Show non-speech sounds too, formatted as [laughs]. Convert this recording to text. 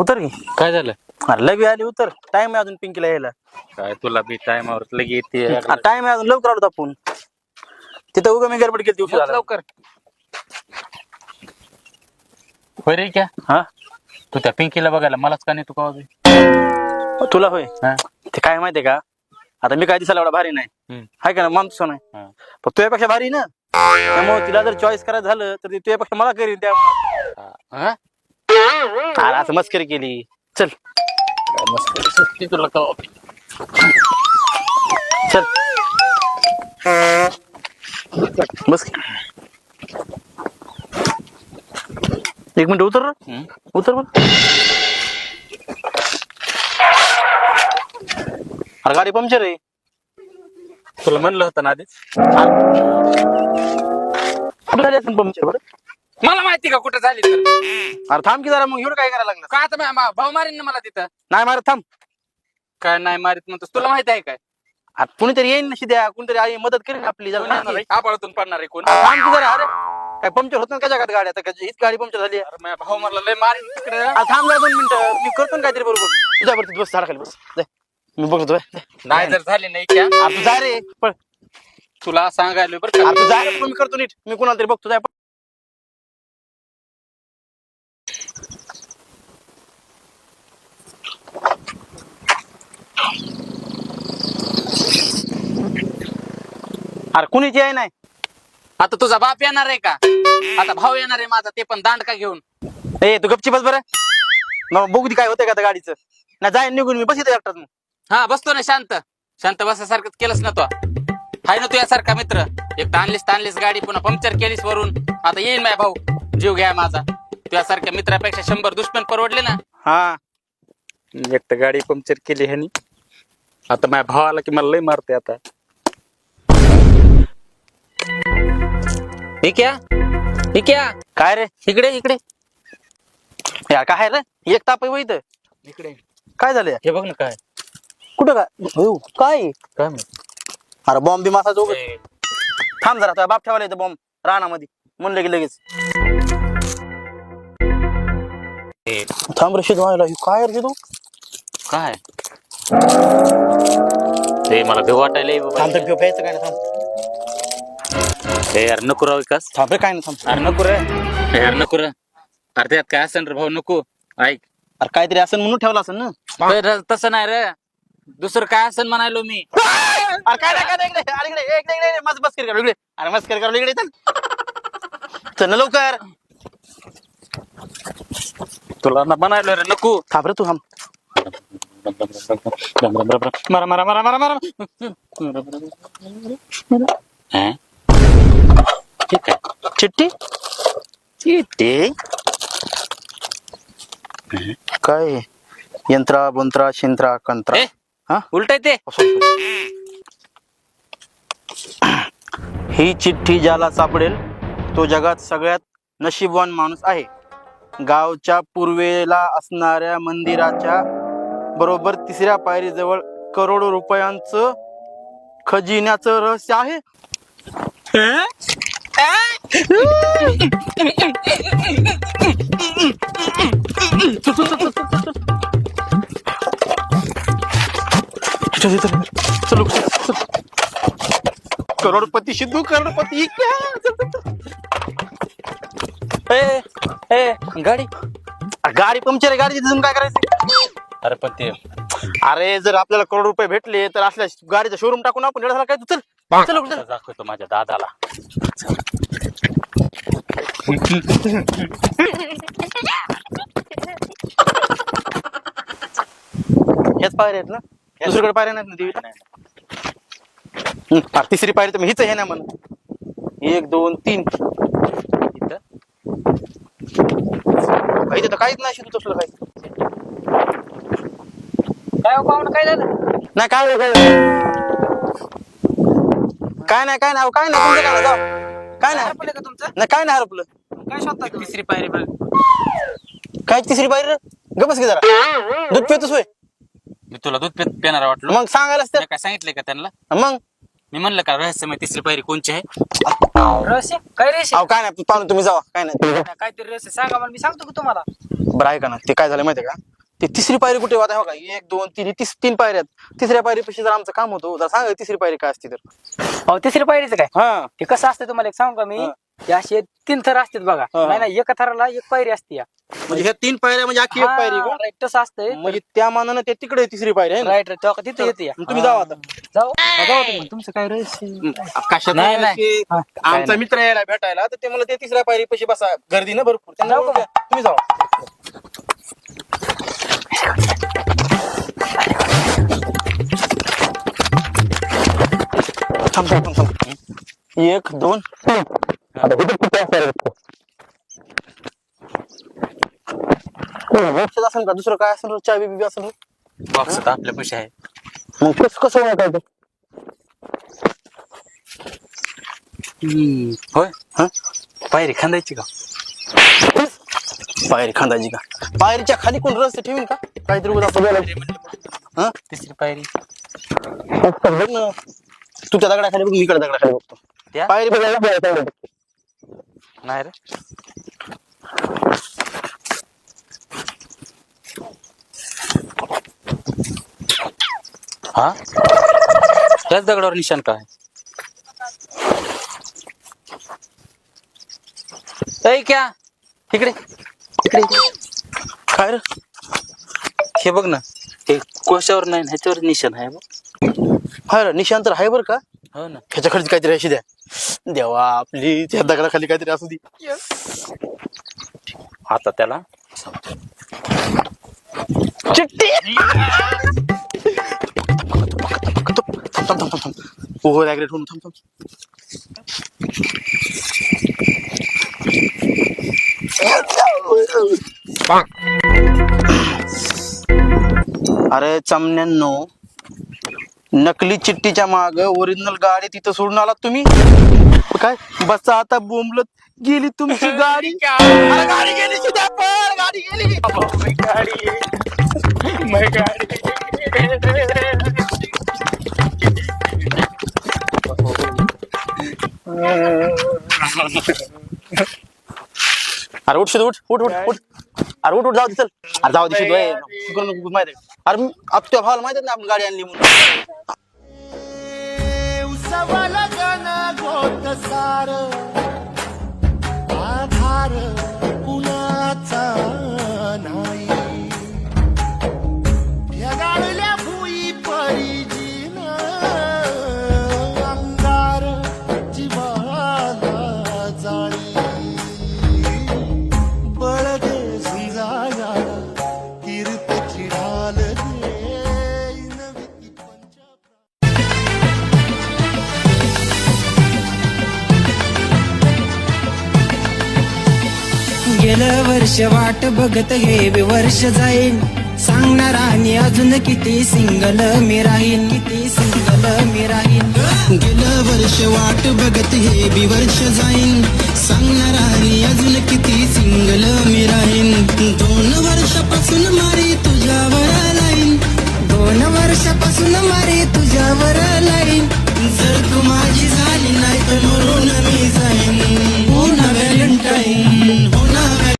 उतर की. काय झालं? अरे लवी आली उतर. टाइम आहे अजून पिंकीला यायला. काय तुला बी टायमावर लगे येते. टाइम आहे अजून. लवकर आलो आपण. तिथं उगा मी गडबड केली दिवशी झाला. लवकर. होय रे क्या? हा? तू त्या पिंकीला बघायला मलाच का नाही तू का? तुला होय? हा? ते काय माहितीये का? आता मी काय दिसायला एवढा भारी नाही. हम्म. हाय का ना? मान तुझं नाही हा. पण तुझ्यापेक्षा भारी ना. त्यामुळे तिला जर चॉईस करायचं झालं तर ती तुझ्यापेक्षा मला करीन हा? अरे असं मस्करी केली. चल. मस्करी. तुला चल. बस एक मिनिट उतर. रे. उतर बघ अरे गाडी पंक्चर आहे. तुला म्हणलं होतं ना आधीच. कुठं झाली असेल पंक्चर बरं मला माहिती का कुठं झाली तर? अरे थांब की जरा मग एवढं काय करायला लागलं का आता मा- मा- भाऊ मारीन ना मला तिथं? नाही मारत थांब. काय नाही मारित म्हणतोस? तुला माहिती आहे काय? कुणीतरी येईन ना शिद्या कुणीतरी आई मदत करेन आपली जरा थांब की. आबाळातून पडणार आहे कोण? अरे थांब की जरा अरे. काय पंक्चर होत ना का जगात गाडी आता का हीच गाडी पंक्चर झाली आहे. अरे माझ्या भाऊ मला लय मारीन तिकडे. अरे थांब जरा दोन मिनिटं. मी करतो ना काहीतरी बरोबर. तुझ्या वरती बस झाडाखाली बस. जाय. मी बघतो जाय. नाही जर झाली नाही क्या? अरे तू जाय रे. पण तुला सांगायला बरं का. अरे तू जाय रे, पण मी करतो नीट. मी कुणाला तरी बघतो जाय अरे कुणीची आहे नाही. आता तुझा बाप येणार आहे का? आता भाऊ येणार आहे माझा ते पण दांड का घेऊन? ए तू गपची बस बरं. मग बघू दे काय होतंय का आता गाडीचं. ना जाय निघून मी. बस इथे एकटाच मग. हा बसतो ना शांत. शांत बसासारखंच केलंस ना तो. हाय ना तुझ्यासारखा मित्र. एक तर आणलीस तर आणलीस गाडी पुन्हा पंक्चर केलीस वरून. आता येईल माझ्या भाऊ. जीव घ्या माझा. तुझ्यासारख्या मित्रापेक्षा शंभर दुश्मन परवडले ना? हा. एक तर गाडी पंक्चर केली ह्यानी. आता माझ्या भावाला की मला लय मारते आता. क्या? क्या? काय रे? इकडे इकडे. यार काय रे? एक ताप आहे इथं. इकडे. काय झालं हे बघ ना काय. कुठं काय अयो, काय काय? अरे बॉम्ब बी मासा जोग थांब जरा तुझ्या बाप ठेवायला येतं बॉम्ब रानामध्ये. म्हणलं की लगेच. थांब रे आला काय रे शिदू काय? ते मला भेव वाटायला ये. थांब तर प्यायचं काय ना थांब. ए, यार नको राव विकास थांब रे काय ना थांब. अरे नको रे ए, यार नको रे अरे त्यात काय? असेल रे भाऊ नको. ऐक. अरे काहीतरी असं म्हणून ठेवलं असेल ना? र- तसं नाही रे. दुसरं काय असेल म्हणायलो मी? अरे काय नाही काय नाही इकडे अरे इकडे इकडे इकडे इकडे माझं मस्कर करू इकडे. अरे मस्कर करू इकडे चल. चल ना लवकर. तुला ना म्हणायलो रे नको. थांब रे तू थांब. मारा. मारा मारा मारा मारा. हा? ठीक आहे चिट्टी? चिट्टी? काय? यंत्रा बंत्रा शिंत्रा कंत्रा. हा? उलट ते. ही चिठ्ठी ज्याला सापडेल तो जगात सगळ्यात नशीबवान माणूस आहे. गावच्या पूर्वेला असणाऱ्या मंदिराच्या बरोबर तिसऱ्या पायरीजवळ करोडो रुपयांचं खजिन्याचं रहस्य आहे. चल, चल, चल. चल, लोक, चल, चल. करोडपती सिद्धू करोडपती. ए ए गाडी गाडी पंक्चर आहे गाडी तिथून काय करायचं अरे पण ते अरे जर आपल्याला करोड रुपये भेटले तर असल्या गाडीचं शोरूम टाकून आपण झाला काय तू? चल चल लवकर, चल. दाखवतो माझ्या दादाला. हेच पायऱ्या आहेत ना? दुसरीकडे पायऱ्या नाहीत ना देवीला हम्म, तिसरी पायरी तर मी हीच आहे ना म्हण एक दोन तीन. इथं? इथे तर काहीच नाही शिकू तसलं काही. काय हो पाहुणं काय झालं? नाही काय नाही, काय नाही. काय नाही काय नाही अहो, काय नाही तुमचं काय नाही, जाऊ. काय नाही. हरपलं का तुमचं? नाही काय नाही हरपलं. काय शोधता तिसरी पायरी बघ. काय तिसरी पायरी? गप्पच की जरा. दूध पितोस होय. मी तुला दूध पित पिणार वाटलो? मग सांगायलाच तर. मी काय सांगितलंय का त्यांना? मग? मी म्हणलं का रहस्यमय तिसरी पायरी कोणची आहे? रहस्य? काय रहस्य? अहो काय नाही पाहून तुम्ही जावा. काय नाही. काहीतरी रहस्य सांगा मला मी सांगतो की तुम्हाला? बरं ऐका ना ते काय झालं माहितीये का? ते तिसरी पायरी कुठे हो का एक दोन तीन तीस तीन पायऱ्यात तिसऱ्या पायरीपेक्षा जर आमचं काम होतो जर सांगा तिसरी पायरी काय असते तर. अहो तिसरी पायरीचं काय? हा. ते कसं असतं तुम्हाला एक सांगू का मी? हा. ते असे तीन थर असतात बघा. हा. नाही नाही एका थराला एक पायरी असते या. म्हणजे ह्या तीन पायऱ्या म्हणजे अख्खी एक पायरी का? राईट तसं असतंय. म्हणजे त्या मानानं ते तिकडे तिसरी पायरी आहे ना? राईट राईट तिथे येते या. मग तुम्ही जावा आता. जाऊ. हा, जाऊ तुम्ही तुमचं काय रहस्य? कशात नाही, आमचा मित्र यायला भेटायला तर ते मला ते तिसऱ्या पायरी पैसे बसा गर्दी ना भरपूर. त्यांना जाऊ का? तुम्ही जावा. थांब थांब थांब थांब. एक दोन. तीन आता असणार असेल का? दुसरं काय असेल? चावी बिबी असेल? बॉक्स आता आपल्या पैसे आहे. मग कसं कसं ओळखायचं हम्म, होय. हा? पायरी खांदायची का? पायरी खांदायची का? पायरीच्या खाली कोण रस्ते ठेवीन का? काहीतरी उद्या हा? तिसरी पायरी. असं बघ ना. तू त्या दगडाखाली बघ इकडे दगडाखाली बघतो त्या पायरी बघायला पायरी दिसते. नाही रे। हा? त्याच दगडावर निशाण काय ऐ क्या? इकडे इकडे इकडे. काय रे हे बघ ना। हे कोशावर नाही ह्याच्यावर निशाण आहे बघ. हा रे निशांत तर आहे बरं का? हो ना. ह्याच्या खाली काहीतरी अशी द्या. देवा आपली त्या दगडाखाली काहीतरी असू दे. आता त्याला. चिट्टी थांब थांब थांब थांब ओव्हर ॲग्रेट होऊन थांब थांब. अरे चमन्यांनो नकली चिट्टीच्या माग ओरिजिनल गाडी तिथं सोडून आलात तुम्ही? काय? बसा आता बोंबलत. गेली तुमची [laughs] गाडी. अरे गाडी गेली सुद्धा पण गाडी गेली. गाडी. [laughs] अरे उठ शुद्ध उठ उठ उठ उठ. अरे उठ उठ जाऊ दे चल. अरे जाऊ दे शुद्ध ए, चुकून नको माहिती आहे. अरे मी- आता तुझ्या भावाला माहिती आहे ना आपण गाडी आणली म्हणून. गोत सार. गेलं वर्ष वाट बघत हे विवर्ष वर्ष जाईल सांगणार आणि अजून किती सिंगल मी राहीन. किती सिंगल मी राहीन. गेलं वर्ष वाट बघत हे विवर्ष वर्ष जाईन. सांगणार आणि अजून किती